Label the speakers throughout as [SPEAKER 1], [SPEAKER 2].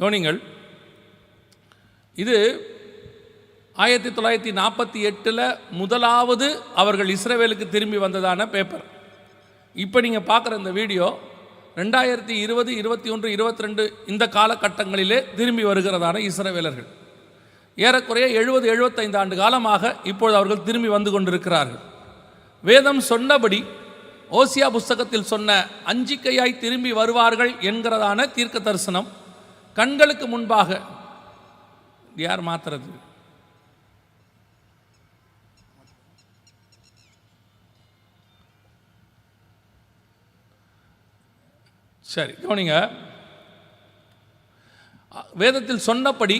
[SPEAKER 1] கவனிங்கள் இது ஆயிரத்தி தொள்ளாயிரத்தி நாற்பத்தி எட்டில் முதலாவது அவர்கள் இஸ்ரேவேலுக்கு திரும்பி வந்ததான பேப்பர் இப்போ நீங்கள் பார்க்குற இந்த வீடியோ ரெண்டாயிரத்தி இருபது இருபத்தி ஒன்று இருபத்தி ரெண்டு இந்த காலகட்டங்களிலே திரும்பி வருகிறதான இஸ்ரவேலர்கள். ஏறக்குறைய எழுபது எழுபத்தைந்து ஆண்டு காலமாக இப்பொழுது அவர்கள் திரும்பி வந்து கொண்டிருக்கிறார்கள். வேதம் சொன்னபடி ஓசியா புஸ்தகத்தில் சொன்ன அஞ்சிக்கையாய் திரும்பி வருவார்கள் என்கிறதான தீர்க்க தரிசனம் கண்களுக்கு முன்பாக. யார் மாத்துறது? சரி கவனிங்க. வேதத்தில் சொன்னபடி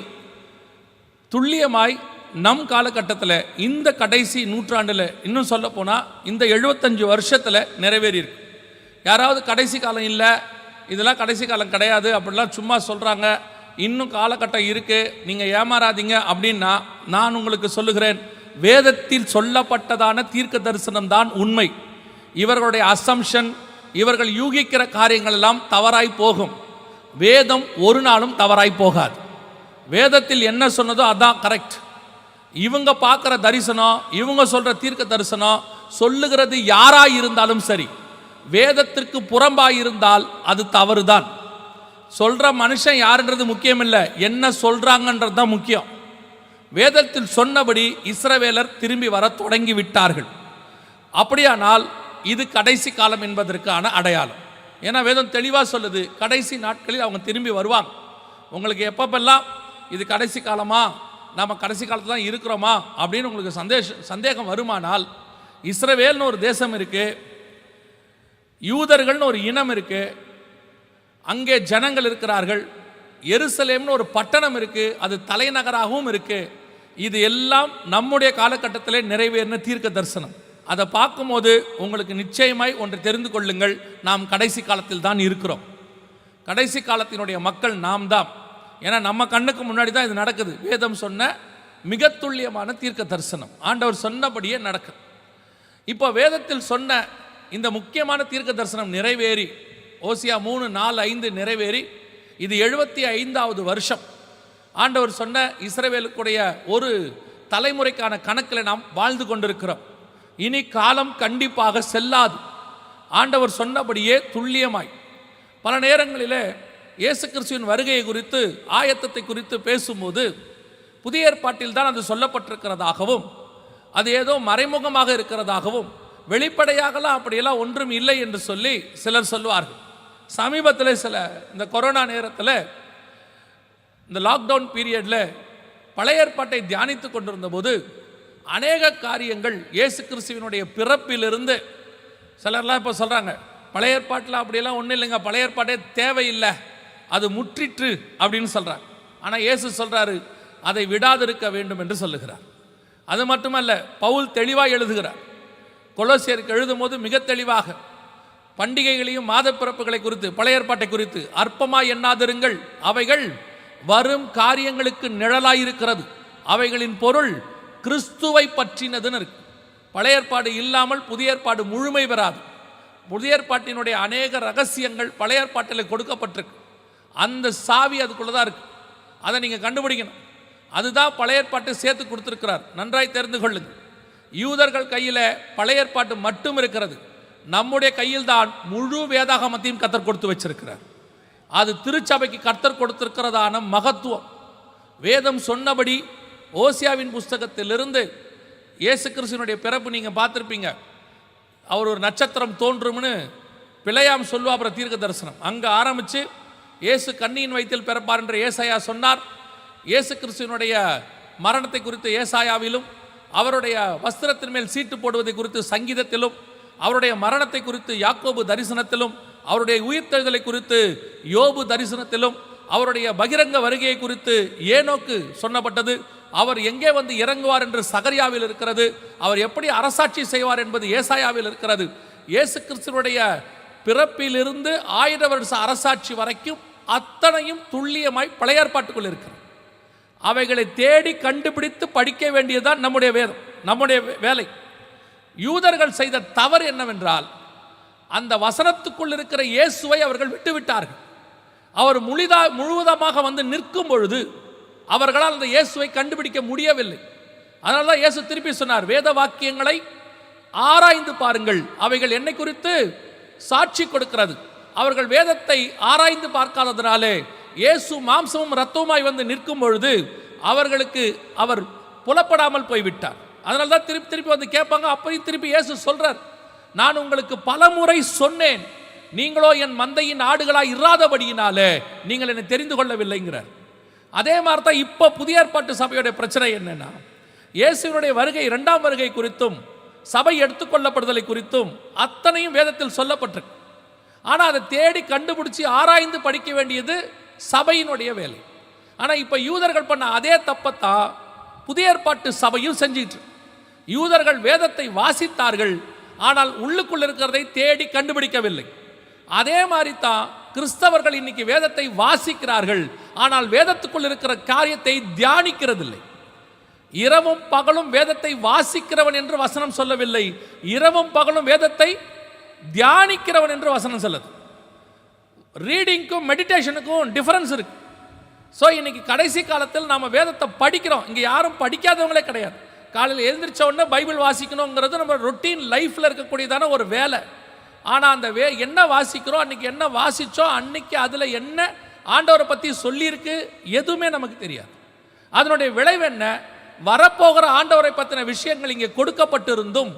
[SPEAKER 1] துல்லியமாய் நம் காலகட்டத்தில் இந்த கடைசி நூற்றாண்டில் இன்னும் சொல்ல போனால் இந்த எழுபத்தஞ்சு வருஷத்தில் நிறைவேறியிருக்கு. யாராவது கடைசி காலம் இல்லை இதெல்லாம் கடைசி காலம் கிடையாது அப்படிலாம் சும்மா சொல்கிறாங்க இன்னும் காலகட்டம் இருக்குது நீங்கள் ஏமாறாதீங்க அப்படின்னா நான் உங்களுக்கு சொல்லுகிறேன். வேதத்தில் சொல்லப்பட்டதான தீர்க்க தரிசனம் தான் உண்மை. இவர்களுடைய அசம்ஷன் இவர்கள் யூகிக்கிற காரியங்கள் எல்லாம் தவறாய் போகும். வேதம் ஒரு நாளும் தவறாய் போகாது. வேதத்தில் என்ன சொன்னதோ அதான் கரெக்ட் இவங்க பார்க்குற தரிசனம் இவங்க சொல்கிற தீர்க்க தரிசனம் சொல்லுகிறது யாராக இருந்தாலும் சரி. வேதத்திற்கு புறம்பாயிருந்தால் அது தவறுதான். சொல்கிற மனுஷன் யாருன்றது முக்கியம் இல்லை என்ன சொல்கிறாங்கன்றது தான் முக்கியம். வேதத்தில் சொன்னபடி இஸ்ரவேலர் திரும்பி வர தொடங்கி விட்டார்கள் அப்படியானால் இது கடைசி காலம் என்பதற்கான அடையாளம். ஏன்னா வேதம் தெளிவாக சொல்லுது கடைசி நாட்களில் அவங்க திரும்பி வருவாங்க. உங்களுக்கு எப்பப்பெல்லாம் இது கடைசி காலமா நம்ம கடைசி காலத்தில் தான் இருக்கிறோமா அப்படின்னு உங்களுக்கு சந்தேஷம் சந்தேகம் வருமானால் இஸ்ரவேல்னு ஒரு தேசம் இருக்குது யூதர்கள்னு ஒரு இனம் இருக்கு. அங்கே ஜனங்கள் இருக்கிறார்கள். எருசலேம்னு ஒரு பட்டணம் இருக்கு. அது தலைநகராகவும் இருக்கு. இது எல்லாம் நம்முடைய காலகட்டத்திலே நிறைவேறின தீர்க்க தரிசனம். அதை பார்க்கும்போது உங்களுக்கு நிச்சயமாய் ஒன்று தெரிந்து கொள்ளுங்கள். நாம் கடைசி காலத்தில் தான் இருக்கிறோம். கடைசி காலத்தினுடைய மக்கள் நாம் தான். ஏன்னா நம்ம கண்ணுக்கு முன்னாடி தான் இது நடக்குது. வேதம் சொன்ன மிக துல்லியமான தீர்க்க தரிசனம். ஆண்டவர் சொன்னபடியே நடக்குது இப்போ வேதத்தில் சொன்ன இந்த முக்கியமான தீர்க்க தரிசனம் நிறைவேறி ஓசியா மூணு நாலு ஐந்து நிறைவேறி இது எழுபத்தி ஐந்தாவது வருஷம். ஆண்டவர் சொன்ன இஸ்ரவேலுக்குடைய ஒரு தலைமுறைக்கான கணக்கில் நாம் வாழ்ந்து கொண்டிருக்கிறோம். இனி காலம் கண்டிப்பாக செல்லாது. ஆண்டவர் சொன்னபடியே துல்லியமாய். பல நேரங்களிலே இயேசு கிறிஸ்துவின் வருகையை குறித்து ஆயத்தத்தை குறித்து பேசும்போது புதிய ஏற்பாட்டில் தான் அது சொல்லப்பட்டிருக்கிறதாகவும் அது ஏதோ மறைமுகமாக இருக்கிறதாகவும் வெளிப்படையாகலாம் அப்படியெல்லாம் ஒன்றும் இல்லை என்று சொல்லி சிலர் சொல்லுவார்கள். சமீபத்தில் சில இந்த கொரோனா நேரத்தில் இந்த லாக்டவுன் பீரியடில் பழைய ஏற்பாட்டை தியானித்து கொண்டிருந்த போது அநேக காரியங்கள் இயேசு கிறிஸ்துவினுடைய பிறப்பிலிருந்து சிலர்லாம் இப்போ சொல்கிறாங்க பழைய ஏற்பாட்டில் அப்படியெல்லாம் ஒன்றும் இல்லைங்க பழைய ஏற்பாட்டே தேவையில்லை அது முற்றிற்று அப்படின்னு சொல்கிறாங்க ஆனால் இயேசு சொல்கிறாரு அதை விடாதிருக்க வேண்டும் என்று சொல்லுகிறார். அது மட்டுமல்ல பவுல் தெளிவாக எழுதுகிறார். கொலோசியருக்கு எழுதும் போது மிக தெளிவாக பண்டிகைகளையும் மாதப்பிறப்புகளை குறித்து பழைய ஏற்பாட்டை குறித்து அற்பமாய் எண்ணாதிருங்கள் அவைகள் வரும் காரியங்களுக்கு நிழலாயிருக்கிறது. அவைகளின் பொருள் கிறிஸ்துவை பற்றினதுன்னு இருக்கு. பழைய ஏற்பாடு இல்லாமல் புதிய ஏற்பாடு முழுமை பெறாது. புதிய ஏற்பாட்டினுடைய அநேக ரகசியங்கள் பழைய ஏற்பாட்டில் கொடுக்கப்பட்டிருக்கு. அந்த சாவி அதுக்குள்ளே தான் இருக்குது அதை நீங்கள் கண்டுபிடிக்கணும். அதுதான் பழைய ஏற்பாட்டை சேர்த்து கொடுத்துருக்கிறார். நன்றாய் தெரிந்து கொள்ளுங்கள். யூதர்கள் கையில் பழைய ஏற்பாட்டு மட்டும் இருக்கிறது. நம்முடைய கையில் தான் முழு வேதாகமத்தையும் கத்தர் கொடுத்து வச்சிருக்கிறார். அது திருச்சபைக்கு கர்த்தர் கொடுத்திருக்கிறதான மகத்துவம். வேதம் சொன்னபடி ஓசியாவின் புஸ்தகத்திலிருந்து இயேசு கிறிஸ்துவனுடைய பிறப்பு நீங்கள் பார்த்துருப்பீங்க. அவர் ஒரு நட்சத்திரம் தோன்றும்னு பிழையாம் சொல்லுவா அப்புறம் தீர்க்க தரிசனம். அங்கே ஆரம்பித்து இயேசு கண்ணியின் வயிற்றில் பிறப்பார் என்று ஏசாயா சொன்னார். இயேசு கிறிஸ்துவனுடைய மரணத்தை குறித்து ஏசாயாவிலும் அவருடைய வஸ்திரத்தின் மேல் சீட்டு போடுவதை குறித்து சங்கீதத்திலும் அவருடைய மரணத்தை குறித்து யாக்கோபு தரிசனத்திலும் அவருடைய உயிர்த்தெழுதலை குறித்து யோபு தரிசனத்திலும் அவருடைய பகிரங்க வருகையை குறித்து ஏனோக்கு சொன்னப்பட்டது. அவர் எங்கே வந்து இறங்குவார் என்று சகரியாவில் இருக்கிறது. அவர் எப்படி அரசாட்சி செய்வார் என்பது ஏசாயாவில் இருக்கிறது. இயேசு கிறிஸ்துவனுடைய பிறப்பிலிருந்து ஆயிரம் வருஷ அரசாட்சி வரைக்கும் அத்தனையும் துல்லியமாய் பழைய ஏற்பாட்டுக்குள் இருக்கிறது. அவைகளை தேடி கண்டுபிடித்து படிக்க வேண்டியதுதான் நம்முடைய வேதம் நம்முடைய வேலை. யூதர்கள் செய்த தவறு என்னவென்றால் அந்த வசனத்துக்குள் இருக்கிற இயேசுவை அவர்கள் விட்டுவிட்டார்கள். அவர் முழுதா முழுவதமாக வந்து நிற்கும் பொழுது அவர்களால் அந்த இயேசுவை கண்டுபிடிக்க முடியவில்லை. அதனால தான் இயேசு திருப்பி சொன்னார் வேத வாக்கியங்களை ஆராய்ந்து பாருங்கள். அவைகள் என்னை குறித்து சாட்சி கொடுக்கிறது. அவர்கள் வேதத்தை ஆராய்ந்து பார்க்காததினாலே இயேசு மாம்சமும் இரத்தவுமாய் வந்து நிற்கும் பொழுது அவர்களுக்கு அவர் புலப்படாமல் போய்விட்டார். அதனால தான் திருப்பி திருப்பி வந்து கேட்பாங்க அப்பையும் திருப்பி இயேசு சொல்றார் நான் உங்களுக்கு பல முறை சொன்னேன் நீங்களோ என் மந்தையின் ஆடுகளாக இராதபடியினாலே நீங்கள் என்னை தெரிந்து கொள்ளவில்லைங்கிறார். அதே மாதிரி தான் இப்போ புதிய ஏற்பாட்டு சபையுடைய பிரச்சனை என்னென்னா இயேசுவினுடைய வருகை இரண்டாம் வருகை குறித்தும் சபை எடுத்துக்கொள்ளப்படுதலை குறித்தும் அத்தனையும் வேதத்தில் சொல்லப்பட்டிருக்கு. ஆனால் அதை தேடி கண்டுபிடிச்சி ஆராய்ந்து படிக்க வேண்டியது சபையினுடைய வேலை. ஆனால் இப்போ யூதர்கள் பண்ண அதே தப்பத்தான் புதிய ஏற்பாட்டு சபையும் செஞ்சிட்டு யூதர்கள் வேதத்தை வாசித்தார்கள் ஆனால் உள்ளுக்குள் இருக்கிறதை தேடி கண்டுபிடிக்கவில்லை. அதே மாதிரி தான் கிறிஸ்தவர்கள் இன்னைக்கு வேதத்தை வாசிக்கிறார்கள் ஆனால் வேதத்துக்குள் இருக்கிற காரியத்தை தியானிக்கிறதில்லை. இரவும் பகலும் வேதத்தை வாசிக்கிறவன் என்று வசனம் சொல்லவில்லை. இரவும் பகலும் வேதத்தை தியானிக்கிறவன் என்று வசனம் சொல்லுது. ரீடிங்க்கும் மெடிடேஷனுக்கும் டிஃப்ரென்ஸ் இருக்கு. ஸோ இன்னைக்கு கடைசி காலத்தில் நாம் வேதத்தை படிக்கிறோம். இங்கே யாரும் படிக்காதவங்களே கிடையாது. காலையில் எழுந்திரிச்ச உடனே பைபிள் வாசிக்கணுங்கிறது நம்ம ரொட்டீன் லைஃப்பில் இருக்கக்கூடியதான ஒரு வேலை. ஆனால் அந்த வே என்ன வாசிக்கிறோம் அன்னைக்கு என்ன வாசித்தோம் அன்னைக்கு அதில் என்ன ஆண்டவரை பற்றி சொல்லியிருக்கு எதுவுமே நமக்கு தெரியாது. அதனுடைய விளைவு என்ன? வரப்போகிற ஆண்டவரை பற்றின விஷயங்கள் இங்கே கொடுக்கப்பட்டிருந்தும்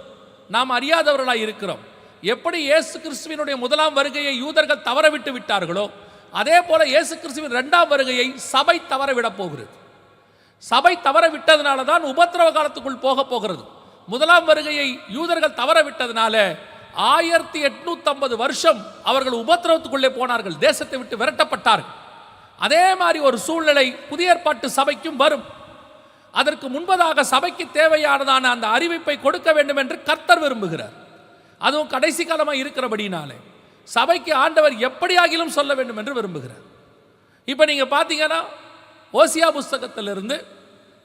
[SPEAKER 1] நாம் அறியாதவர்களாக இருக்கிறோம். எப்படி இயேசு கிறிஸ்துவினுடைய முதலாம் வருகையை யூதர்கள் தவறவிட்டு விட்டார்களோ அதே போல இயேசு கிறிஸ்துவின் ரெண்டாம் வருகையை சபை தவறவிடப் போகிறது. சபை தவற விட்டதுனால தான் உபத்திரவ காலத்துக்குள் போக போகிறது. முதலாம் வருகையை யூதர்கள் தவற விட்டதுனால ஆயிரத்தி எட்நூத்தம்பது வருஷம் அவர்கள் உபத்திரவத்துக்குள்ளே போனார்கள் தேசத்தை விட்டு விரட்டப்பட்டார்கள். அதே மாதிரி ஒரு சூழ்நிலை புதிய ஏற்பாட்டு சபைக்கும் வரும். அதற்கு முன்பதாக சபைக்கு தேவையானதான அந்த அறிவிப்பை கொடுக்க வேண்டும் என்று கர்த்தர் விரும்புகிறார். அதுவும் கடைசி காலமாக இருக்கிறபடினாலே சபைக்கு ஆண்டவர் எப்படியாகிலும் சொல்ல வேண்டும் என்று விரும்புகிறார். இப்போ நீங்கள் பார்த்தீங்கன்னா ஓசியா புஸ்தகத்திலிருந்து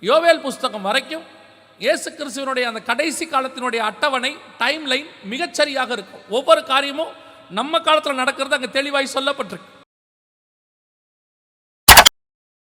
[SPEAKER 1] யோவேல் புஸ்தகம் வரைக்கும் இயேசு கிறிஸ்துவனுடைய அந்த கடைசி காலத்தினுடைய அட்டவணை டைம் லைன் மிகச்சரியாக இருக்கும். ஒவ்வொரு காரியமும் நம்ம காலத்தில் நடக்கிறது அங்கே தெளிவாய் சொல்லப்பட்டிருக்கு.